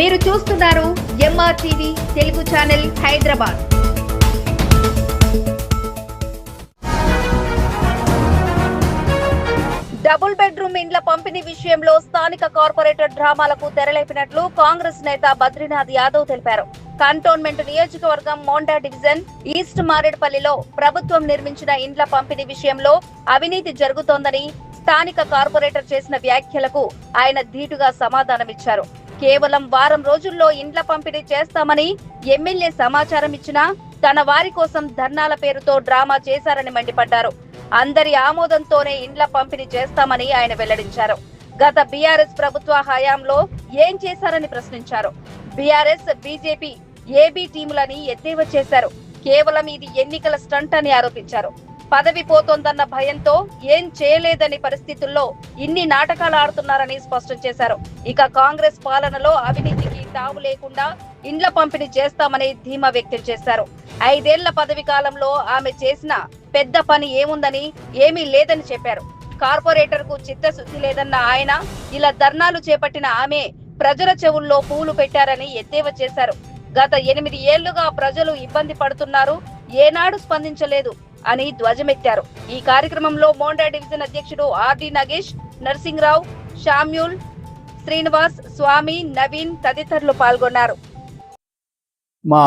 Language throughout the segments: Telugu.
మీరు చూస్తున్నారు M R TV Telugu channel Hyderabad. Double bedroom ఇండ్ల పంపిణీ విషయంలో స్థానిక కార్పొరేటర్ డ్రామాలకు తెరలేపినట్లు కాంగ్రెస్ నేత బద్రీనాథ్ యాదవ్ తెలిపారు. కంటోన్మెంట్ నియోజకవర్గం మోండా డివిజన్ ఈస్ట్ మారేడ్పల్లిలో ప్రభుత్వం నిర్మించిన ఇండ్ల పంపిణీ విషయంలో అవినీతి జరుగుతోందని స్థానిక కార్పొరేటర్ చేసిన వ్యాఖ్యలకు ఆయన ధీటుగా సమాధానమిచ్చారు. కేవలం వారం రోజుల్లో ఇండ్ల పంపిణీ చేస్తామని ఎమ్మెల్యే సమాచారం ఇచ్చినా తన వారి కోసం ధర్నాల పేరుతో డ్రామా చేశారని మండిపడ్డారు. అందరి ఆమోదంతోనే ఇండ్ల పంపిణీ చేస్తామని ఆయన వెల్లడించారు. గత బీఆర్ఎస్ ప్రభుత్వ హయాంలో ఏం చేశారని ప్రశ్నించారు. బీఆర్ఎస్ బీజేపీ ఏబీ టీములని ఎద్దేవా చేశారు. కేవలం ఇది ఎన్నికల స్టంట్ అని ఆరోపించారు. పదవి పోతోందన్న భయంతో ఏం చేయలేదని పరిస్థితుల్లో ఇన్ని నాటకాలు ఆడుతున్నారని స్పష్టం చేశారు. ఇక కాంగ్రెస్ పాలనలో అవినీతికి తావు లేకుండా ఇండ్ల పంపిణీ చేస్తామని ధీమా వ్యక్తం చేశారు. ఐదేళ్ళ పదవి కాలంలో ఆమె చేసిన పెద్ద పని ఏముందని ఏమీ లేదని చెప్పారు. కార్పొరేటర్కు చిత్తశుద్ధి లేదన్న ఆయన ఇలా ధర్నాలు చేపట్టిన ఆమె ప్రజల చెవుల్లో పూలు పెట్టారని ఎద్దేవా చేశారు. గత ఎనిమిది ఏళ్ళుగా ప్రజలు ఇబ్బంది పడుతున్నారు. ఏనాడు స్పందించలేదు. అని ధ్వజమెత్తారు. ఈ కార్యక్రమంలో మోండా డివిజన్ అధ్యక్షుడు R D Nagesh Narsingrao Samuel Srinivas Swamy Naveen తదితరులు పాల్గొన్నారు. మా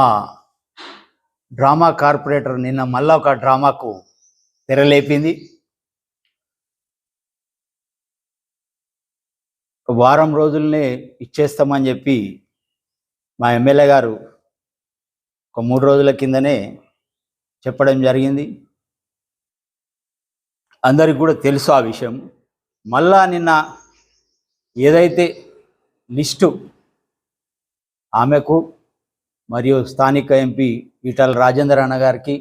డ్రామా కార్పొరేటర్ నిన్న మళ్ళా ఒక డ్రామాకు తెరలేపింది. ఒక వారం రోజులనే ఇచ్చేస్తామని చెప్పి మా ఎమ్మెల్యే గారు ఒక మూడు రోజుల కిందనే చెప్పడం జరిగింది. అందరికి కూడా తెలుసు ఆ విషయం. మళ్ళా నిన్న ఏదైతే లిస్టు ఆమెకు మరియు స్థానిక ఎంపీ ఈటల రాజేందర్ అన్న గారికి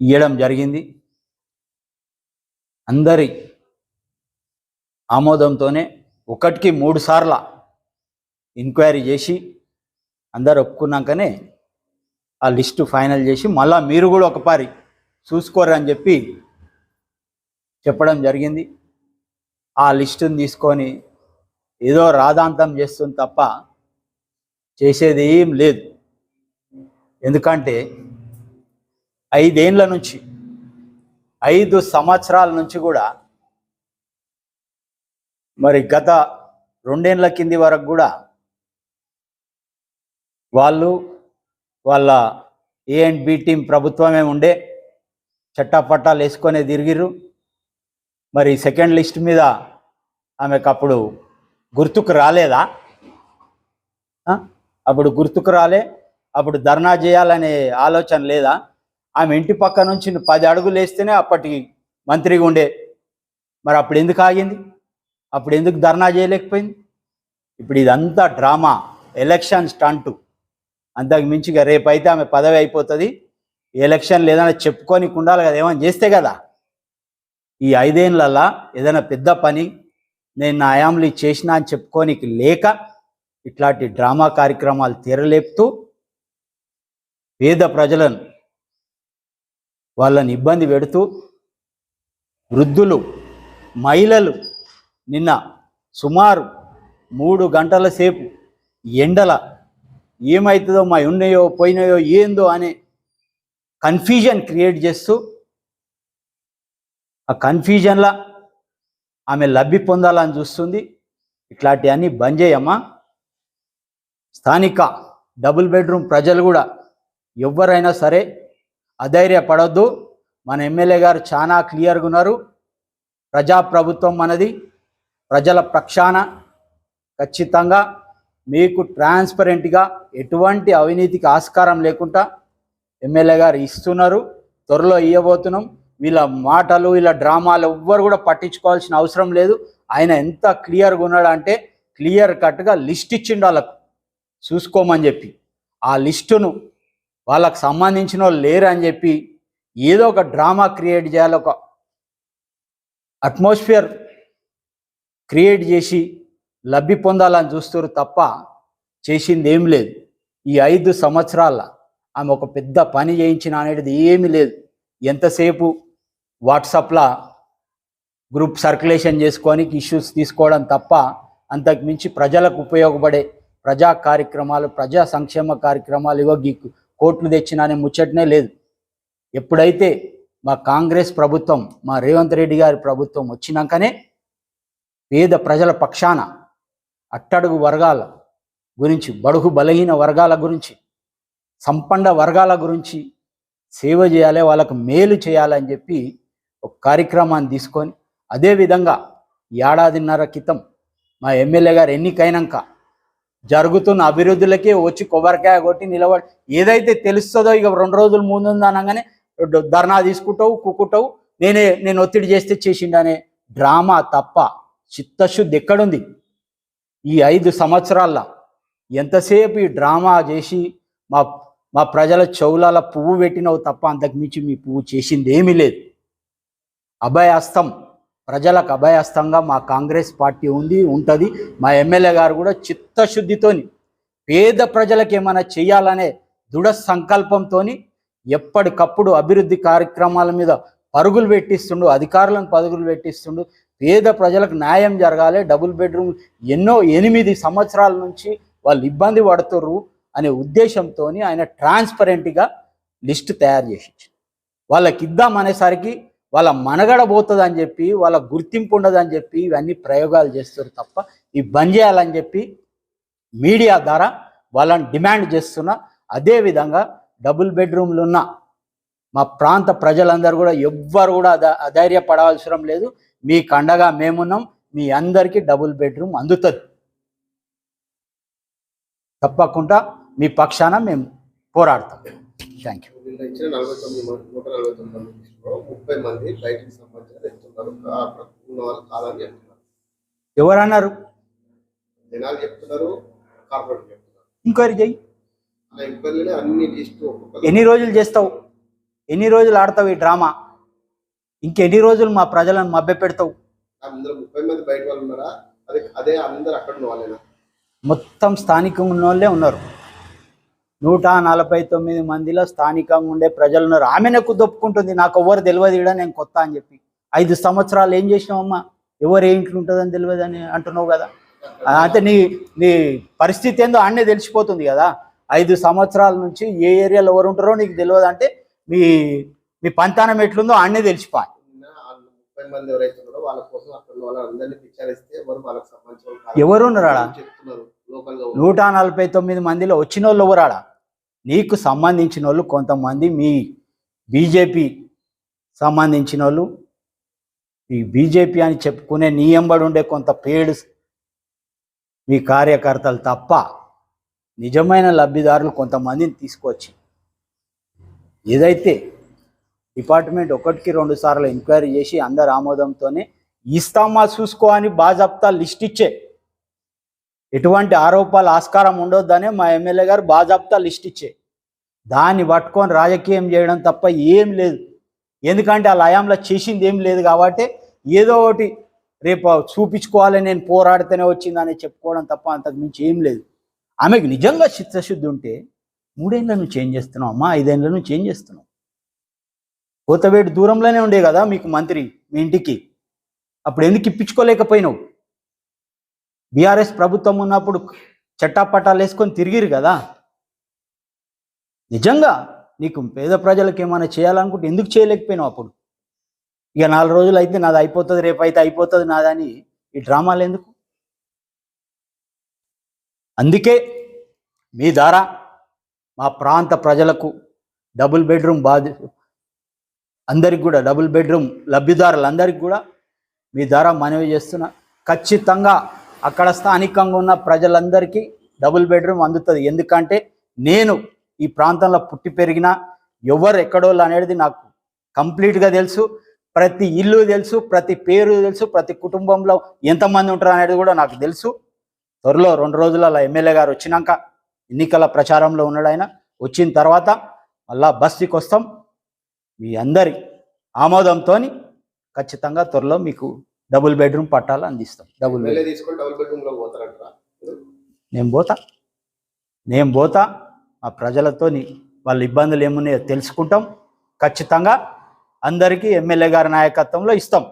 ఇవ్వడం జరిగింది. అందరి ఆమోదంతోనే ఒకటికి మూడు సార్ల ఎంక్వైరీ చేసి అందరు ఒప్పుకున్నాకనే ఆ లిస్టు ఫైనల్ చేసి మళ్ళా మీరు కూడా ఒకపారి చూసుకోరు అని చెప్పి చెప్పడం జరిగింది. ఆ లిస్టుని తీసుకొని ఏదో రాదాంతం చేస్తుంది తప్ప చేసేది ఏం లేదు. ఎందుకంటే ఐదేండ్ల నుంచి ఐదు సంవత్సరాల నుంచి కూడా మరి గత రెండేండ్ల కింది వరకు కూడా వాళ్ళు వాళ్ళ ఏ అండ్ బి టీం ప్రభుత్వమే ఉండే. చట్టాపట్టాలు వేసుకొని తిరిగిర్రు. మరి సెకండ్ లిస్ట్ మీద ఆమెకు అప్పుడు గుర్తుకు రాలేదా? అప్పుడు గుర్తుకు రాలే. అప్పుడు ధర్నా చేయాలనే ఆలోచన లేదా? ఆమె ఇంటి పక్క నుంచి పది అడుగులు వేస్తేనే అప్పటి మంత్రిగా ఉండే. మరి అప్పుడు ఎందుకు ఆగింది? అప్పుడు ఎందుకు ధర్నా చేయలేకపోయింది? ఇప్పుడు ఇదంతా డ్రామా ఎలక్షన్ స్టంటు. అంతకు మించిగా రేపైతే ఆమె పదవి అయిపోతుంది. ఎలక్షన్ లేదన్నా చెప్పుకోనికి ఉండాలి కదా ఏమైనా చేస్తే కదా. ఈ ఐదేళ్ళల్లా ఏదైనా పెద్ద పని నేను నా హయాంలో చేసినా అని చెప్పుకోనికి లేక ఇట్లాంటి డ్రామా కార్యక్రమాలు తెరలేపుతూ పేద ప్రజలను వాళ్ళని ఇబ్బంది పెడుతూ వృద్ధులు మహిళలు నిన్న సుమారు మూడు గంటల సేపు ఎండల ఏమవుతుందో మా ఉన్నాయో పోయినాయో ఏందో అనే కన్ఫ్యూజన్ క్రియేట్ చేస్తూ ఆ కన్ఫ్యూజన్లా ఆమె లబ్ధి పొందాలని చూస్తుంది. ఇట్లాంటివన్నీ బంద్ చేయమ్మా. స్థానిక డబుల్ బెడ్రూమ్ ప్రజలు కూడా ఎవరైనా సరే అధైర్యపడొద్దు. మన ఎమ్మెల్యే గారు చాలా క్లియర్గా ఉన్నారు. ప్రజాప్రభుత్వం మనది. ప్రజల ప్రక్షాన ఖచ్చితంగా మీకు ట్రాన్స్పరెంట్గా ఎటువంటి అవినీతికి ఆస్కారం లేకుండా ఎమ్మెల్యే గారు ఇస్తున్నారు. త్వరలో ఇవ్వబోతున్నాం వీళ్ళ మాటలు వీళ్ళ డ్రామాలు ఎవ్వరు కూడా పట్టించుకోవాల్సిన అవసరం లేదు. ఆయన ఎంత క్లియర్గా ఉన్నాడు అంటే క్లియర్ కట్గా లిస్ట్ ఇచ్చిండు వాళ్ళకు. చూసుకోమని చెప్పి. ఆ లిస్టును వాళ్ళకు సంబంధించిన వాళ్ళు లేరు అని చెప్పి ఏదో ఒక డ్రామా క్రియేట్ చేయాలి. ఒక అట్మాస్ఫియర్ క్రియేట్ చేసి లబ్ధి పొందాలని చూస్తారు తప్ప చేసింది ఏం లేదు. ఈ ఐదు సంవత్సరాల ఆమె ఒక పెద్ద పని చేయించిన అనేది ఏమీ లేదు. ఎంతసేపు వాట్సాప్లో గ్రూప్ సర్క్యులేషన్ చేసుకోనికి ఇష్యూస్ తీసుకోవడం తప్ప అంతకుమించి ప్రజలకు ఉపయోగపడే ప్రజా కార్యక్రమాలు ప్రజా సంక్షేమ కార్యక్రమాలు ఇవో గీ కోట్లు తెచ్చిన అనే ముచ్చటనే లేదు. ఎప్పుడైతే మా కాంగ్రెస్ ప్రభుత్వం మా రేవంత్ రెడ్డి గారి ప్రభుత్వం వచ్చినాకనే పేద ప్రజల పక్షాన అట్టడుగు వర్గాల గురించి బడుగు బలహీన వర్గాల గురించి సంపన్న వర్గాల గురించి సేవ చేయాలి వాళ్ళకు మేలు చేయాలని చెప్పి ఒక కార్యక్రమాన్ని తీసుకొని అదేవిధంగా ఏడాదిన్నర క్రితం మా ఎమ్మెల్యే గారు ఎన్నికైనాక జరుగుతున్న అభివృద్ధులకే వచ్చి కొబ్బరికాయ కొట్టి నిలబడి ఏదైతే తెలుస్తుందో ఇక రెండు రోజులు ముందు అనగానే ధర్నా తీసుకుంటావు కుక్కుంటావు నేనే నేను ఒత్తిడి చేస్తే చేసిండనే డ్రామా తప్ప చిత్తశుద్ధి ఎక్కడుంది? ఈ ఐదు సంవత్సరాల్లో ఎంతసేపు ఈ డ్రామా చేసి మా మా ప్రజల చెవులాల పువ్వు పెట్టినవు తప్ప అంతకుమించి మీ పువ్వు చేసింది ఏమీ లేదు. అభయాస్తం ప్రజలకు అభయాస్తంగా మా కాంగ్రెస్ పార్టీ ఉంది ఉంటుంది. మా ఎమ్మెల్యే గారు కూడా చిత్తశుద్ధితోని పేద ప్రజలకు ఏమైనా చేయాలనే దృఢ సంకల్పంతోని ఎప్పటికప్పుడు అభివృద్ధి కార్యక్రమాల మీద పరుగులు పెట్టిస్తుండు అధికారులను పరుగులు పెట్టిస్తుండు. పేద ప్రజలకు న్యాయం జరగాలి. డబుల్ బెడ్రూమ్ ఎన్నో ఎనిమిది సంవత్సరాల నుంచి వాళ్ళు ఇబ్బంది పడుతుర్రు. అనే ఉద్దేశంతో ఆయన ట్రాన్స్పరెంట్గా లిస్ట్ తయారు చేసి వాళ్ళకి ఇద్దాం అనేసరికి వాళ్ళ మనగడ పోతుంది అని చెప్పి వాళ్ళ గుర్తింపు ఉండదని చెప్పి ఇవన్నీ ప్రయోగాలు చేస్తారు తప్ప ఇవి బంద్ చేయాలని చెప్పి మీడియా ద్వారా వాళ్ళని డిమాండ్ చేస్తున్నా అదేవిధంగా డబుల్ బెడ్రూమ్లు ఉన్న మా ప్రాంత ప్రజలందరూ కూడా ఎవ్వరు కూడా అధ అధైర్యపడవలసిన లేదు. మీకు అండగా మేమున్నాం. మీ అందరికీ డబుల్ బెడ్రూమ్ అందుతుంది. తప్పకుండా మీ పక్షాన మేము పోరాడతాం. థ్యాంక్ యూ ఎవరన్నారు? ఎంక్వైరీ ఒక్కొక్క ఎన్ని రోజులు చేస్తావు? ఎన్ని రోజులు ఆడతావు ఈ డ్రామా? ఇంకెన్ని రోజులు మా ప్రజలను మభ్య పెడతావు? అందులో ముప్పై మంది బయట వాళ్ళు ఉన్నారా? అదే అదే అందరు అక్కడ ఉన్న వాళ్ళేనా? మొత్తం స్థానికంగా ఉన్న వాళ్ళే ఉన్నారు. నూట నలభై తొమ్మిది మందిలో స్థానికంగా ఉండే ప్రజలు ఉన్నారు. ఆమెనే కుదొప్పుకుంటుంది నాకు ఎవరు తెలియదు నేను కొత్త అని చెప్పి. ఐదు సంవత్సరాలు ఏం చేసినావమ్మా? ఎవరు ఏ ఇంట్లో ఉంటుందని తెలియదు అని అంటున్నావు కదా? అంటే నీ నీ పరిస్థితి ఏందో ఆడనే తెలిసిపోతుంది కదా? ఐదు సంవత్సరాల నుంచి ఏ ఏరియాలో ఎవరు ఉంటారో నీకు తెలియదు అంటే మీ మీ పంతానం ఎట్లుందో ఆడనే తెలిసిపోయి నిన్న ఆ నూట నలభై తొమ్మిది మందిలో వచ్చిన వాళ్ళు ఎవరాడా? నీకు సంబంధించిన వాళ్ళు కొంతమంది మీ బీజేపీ సంబంధించిన వాళ్ళు ఈ బీజేపీ అని చెప్పుకునే నీ ఎంబడి ఉండే కొంత పేడు మీ కార్యకర్తలు తప్ప నిజమైన లబ్ధిదారులు కొంతమందిని తీసుకొచ్చి. ఏదైతే డిపార్ట్మెంట్ ఒకటికి రెండు సార్లు ఎంక్వైరీ చేసి అందరు ఆమోదంతోనే ఇస్తామా చూసుకో అని బాజాప్తా లిస్ట్ ఇచ్చే ఎటువంటి ఆరోపాలు ఆస్కారం ఉండొద్దనే మా ఎమ్మెల్యే గారు బాజాబ్తా లిస్ట్ ఇచ్చే దాన్ని పట్టుకొని రాజకీయం చేయడం తప్ప ఏం లేదు. ఎందుకంటే ఆ లయంలో చేసింది ఏం లేదు కాబట్టి ఏదో ఒకటి రేపు చూపించుకోవాలి నేను పోరాడితేనే వచ్చిందని చెప్పుకోవడం తప్ప అంతకు మించి ఏం లేదు. ఆమెకు నిజంగా చిత్తశుద్ధి ఉంటే మూడేళ్ళ నుంచి చేస్తున్నావు అమ్మా? ఐదేళ్ళ నుంచి చేస్తున్నావు? కోతవేడు దూరంలోనే ఉండే కదా మీకు మంత్రి మీ ఇంటికి. అప్పుడు ఎందుకు ఇప్పించుకోలేకపోయినావు? బీఆర్ఎస్ ప్రభుత్వం ఉన్నప్పుడు చట్టాపట్టాలు వేసుకొని తిరిగిరు కదా. నిజంగా నీకు పేద ప్రజలకు ఏమైనా చేయాలనుకుంటే ఎందుకు చేయలేకపోయినావు అప్పుడు? ఇక నాలుగు రోజులు అయితే నాది అయిపోతుంది రేపు అయితే అయిపోతుంది నాదని ఈ డ్రామాలు ఎందుకు? అందుకే మీ ద్వారా మా ప్రాంత ప్రజలకు డబుల్ బెడ్రూమ్ బాధ అందరికి కూడా డబుల్ బెడ్రూమ్ లబ్ధిదారులందరికీ కూడా మీ ద్వారా మనవి చేస్తున్నా. ఖచ్చితంగా అక్కడ స్థానికంగా ఉన్న ప్రజలందరికీ డబుల్ బెడ్రూమ్ అందుతుంది. ఎందుకంటే నేను ఈ ప్రాంతంలో పుట్టి పెరిగిన ఎవరు ఎక్కడోళ్ళు అనేది నాకు కంప్లీట్గా తెలుసు. ప్రతి ఇల్లు తెలుసు ప్రతి పేరు తెలుసు ప్రతి కుటుంబంలో ఎంతమంది ఉంటారు అనేది కూడా నాకు తెలుసు. త్వరలో రెండు రోజులలో ఎమ్మెల్యే గారు వచ్చినాక ఎన్నికల ప్రచారంలో ఉన్నాడు ఆయన. వచ్చిన తర్వాత మళ్ళా బస్తీకి వస్తాం. మీ అందరి ఆమోదంతో ఖచ్చితంగా త్వరలో మీకు డబుల్ బెడ్రూమ్ పట్టాలు అందిస్తాం. డబుల్ నేను పోతా. నేను పోతా. మా ప్రజలతోని వాళ్ళ ఇబ్బందులు ఏమున్నాయో తెలుసుకుంటాం. ఖచ్చితంగా అందరికీ ఎమ్మెల్యే గారి నాయకత్వంలో ఇస్తాం.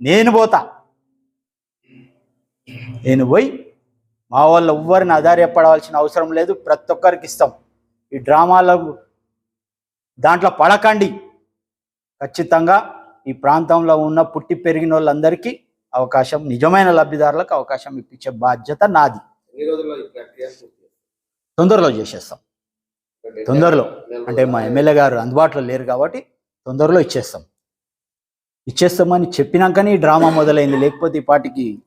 నేను పోతా. నేను పోయి మా వాళ్ళు ఎవ్వరిని ఆధారపడవలసిన అవసరం లేదు. ప్రతి ఒక్కరికి ఇస్తాం. ఈ డ్రామాలకు దాంట్లో పడకండి. ఖచ్చితంగా ఈ ప్రాంతంలో ఉన్న పుట్టి పెరిగిన వాళ్ళందరికీ అవకాశం నిజమైన లబ్ధిదారులకు అవకాశం ఇప్పించే బాధ్యత నాది? తొందరలో చేసేస్తాం. తొందరలో. అంటే మా ఎమ్మెల్యే గారు అందుబాటులో లేరు కాబట్టి తొందరలో ఇచ్చేస్తాం. ఇచ్చేస్తామని చెప్పినాకనే ఈ డ్రామా మొదలైంది. లేకపోతే ఈ పాటికి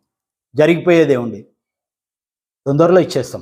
జరిగిపోయేదే ఉండి. తొందరలో ఇచ్చేస్తాం.